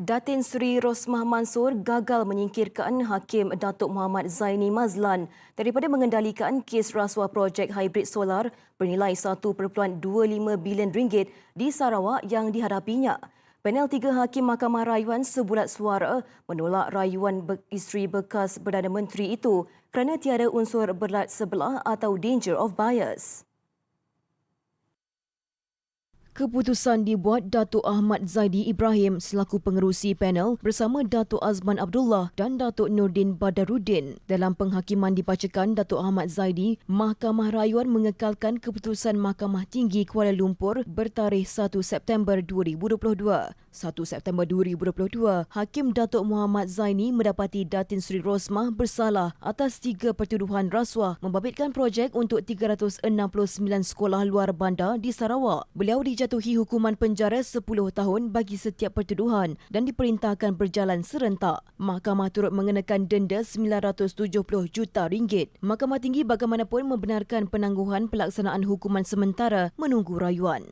Datin Sri Rosmah Mansur gagal menyingkirkan Hakim Datuk Muhammad Zaini Mazlan daripada mengendalikan kes rasuah projek hybrid solar bernilai 1.25 bilion ringgit di Sarawak yang dihadapinya. Panel tiga Hakim Mahkamah Rayuan sebulat suara menolak rayuan isteri bekas Perdana Menteri itu kerana tiada unsur berlat sebelah atau danger of bias. Keputusan dibuat Datuk Ahmad Zaidi Ibrahim selaku pengerusi panel bersama Datuk Azman Abdullah dan Datuk Nordin Badaruddin. Dalam penghakiman dibacakan Datuk Ahmad Zaidi, Mahkamah Rayuan mengekalkan keputusan Mahkamah Tinggi Kuala Lumpur bertarikh 1 September 2022. 1 September 2022, Hakim Datuk Muhammad Zaini mendapati Datin Sri Rosmah bersalah atas tiga pertuduhan rasuah membabitkan projek untuk 369 sekolah luar bandar di Sarawak. Beliau dijatuhi hukuman penjara 10 tahun bagi setiap pertuduhan dan diperintahkan berjalan serentak. Mahkamah turut mengenakan denda 970 juta ringgit. Mahkamah Tinggi bagaimanapun membenarkan penangguhan pelaksanaan hukuman sementara menunggu rayuan.